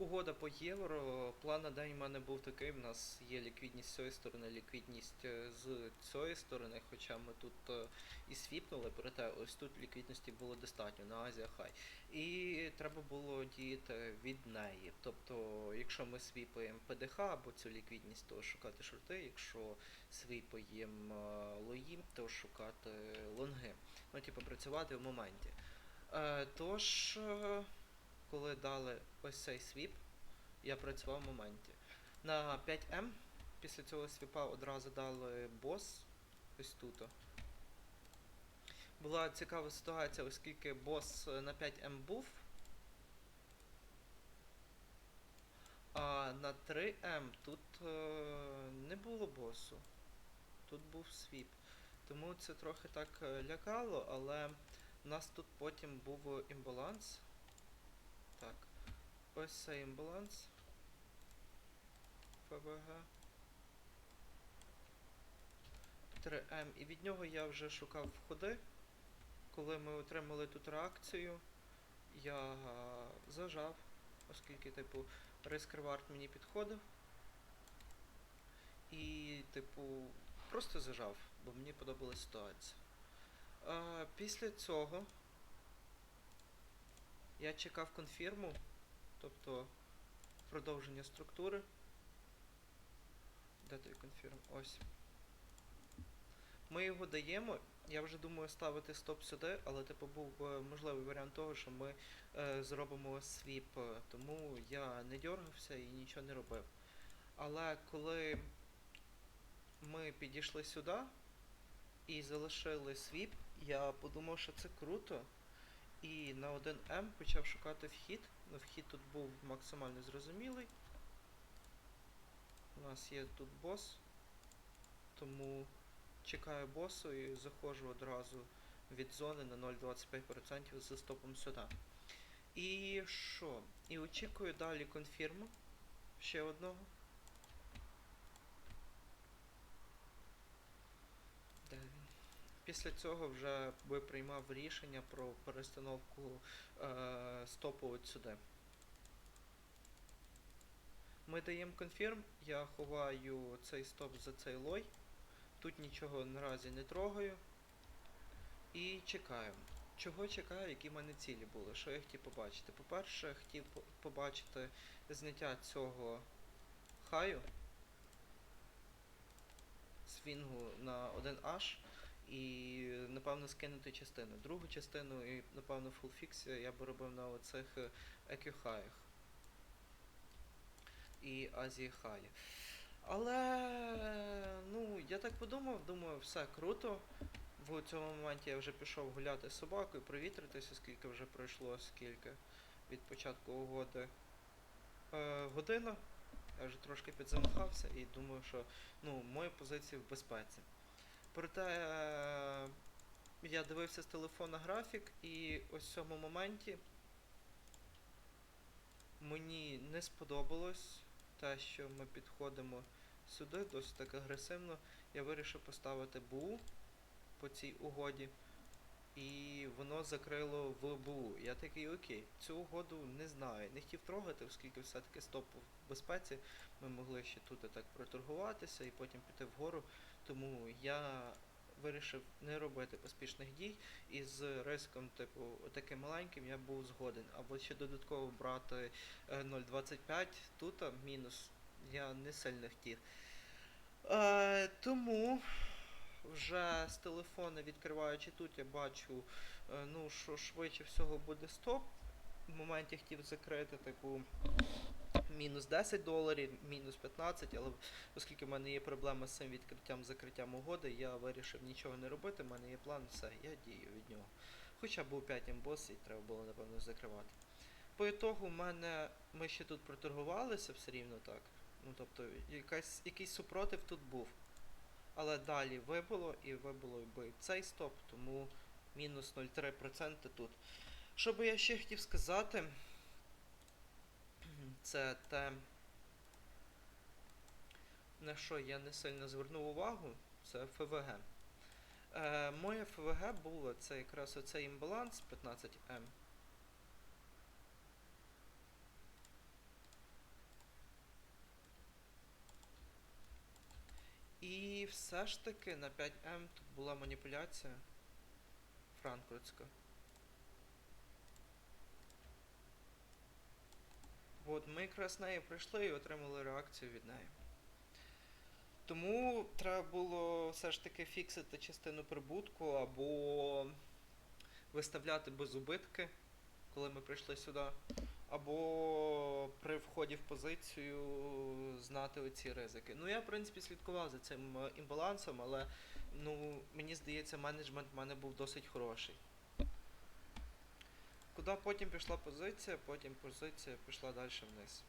Угода по євро. План на день мене був такий. У нас є ліквідність з цієї сторони, ліквідність е, з цієї сторони, хоча ми тут е, і свіпнули, проте ось тут ліквідності було достатньо на Азія Хай. І треба було діяти від неї. Тобто, якщо ми свіпаємо ПДХ або цю ліквідність, то шукати шорти, якщо свіпаємо е, лої, то шукати лонги. Ну, типу, працювати в моменті. Тож. Коли дали ось цей свіп, я працював в моменті. На 5М після цього свіпа одразу дали бос ось тут. Була цікава ситуація, оскільки бос на 5М був. А на 3М тут е, не було босу. Тут був свіп. Тому це трохи так е, лякало, але у нас тут потім був імбаланс. Ось цей імбаланс. ФВГ. 3М. І від нього я вже шукав входи. Коли ми отримали тут реакцію, я зажав, оскільки, типу, риск ревард мені підходив. І, типу, просто зажав, бо мені подобалась ситуація. А, після цього я чекав конфірму, тобто продовження структури. Де той конфірм? Ось. Ми його даємо. Я вже думаю ставити стоп сюди, але типу був можливий варіант того, що ми е, зробимо свіп. Тому я не дергався і нічого не робив. Але коли ми підійшли сюди і залишили свіп, я подумав, що це круто. І на 1М почав шукати вхід. Ну, вхід тут був максимально зрозумілий. У нас є тут бос. Тому чекаю босу і заходжу одразу від зони на 0,25% з стопом сюди. І що? І очікую далі конфірму. Ще одного. Де він? Після цього вже би приймав рішення про перестановку е, стопу от сюди. Ми даємо конфірм, я ховаю цей стоп за цей лой. Тут нічого наразі не трогаю. І чекаю. Чого чекаю, які в мене цілі були? Що я хотів побачити? По-перше, хотів побачити зняття цього хаю. Свінгу на 1H і напевно скинути частину. Другу частину і напевно фулфікс я би робив на оцих екюхаях і Азії Хаї. Але ну, я так подумав, думаю, все круто. В цьому моменті я вже пішов гуляти з собакою, провітритися, скільки вже пройшло, скільки від початку угоди. Е, година. Я вже трошки підзамахався і думаю, що ну, мої позиції в безпеці. Проте е, я дивився з телефона графік, і ось в цьому моменті мені не сподобалось те, що ми підходимо сюди досить так агресивно. Я вирішив поставити БУ по цій угоді. І воно закрило в БУ. Я такий окей, цю угоду не знаю. Не хотів трогати, оскільки все-таки стоп в безпеці. Ми могли ще тут так проторгуватися і потім піти вгору. Тому я вирішив не робити поспішних дій і з риском, типу, таким маленьким я був згоден. Або ще додатково брати е, 0,25 тут мінус. Я не сильно хотів. Е, тому вже з телефона відкриваючи тут, я бачу, е, ну, що швидше всього буде стоп. В моменті хотів закрити, типу, мінус 10 доларів, мінус 15, але оскільки в мене є проблема з цим відкриттям закриттям угоди, я вирішив нічого не робити, в мене є план, все, я дію від нього. Хоча був 5 бос і треба було, напевно, закривати. По ітогу в мене ми ще тут проторгувалися все рівно так. Ну тобто якась, якийсь супротив тут був. Але далі вибило і вибило би цей стоп, тому мінус 0,3% тут. Що би я ще хотів сказати, це те, на що я не сильно звернув увагу, це ФВГ. Е, моє ФВГ було це якраз оцей імбаланс 15М. І все ж таки на 5М тут була маніпуляція франкфуртська. От ми якраз неї прийшли і отримали реакцію від неї. Тому треба було все ж таки фіксити частину прибутку або виставляти без убитки, коли ми прийшли сюди, або при вході в позицію знати оці ризики. Ну, я, в принципі, слідкував за цим е, імбалансом, але ну, мені здається, менеджмент в мене був досить хороший. Куди потім пішла позиція, потім позиція пішла далі вниз.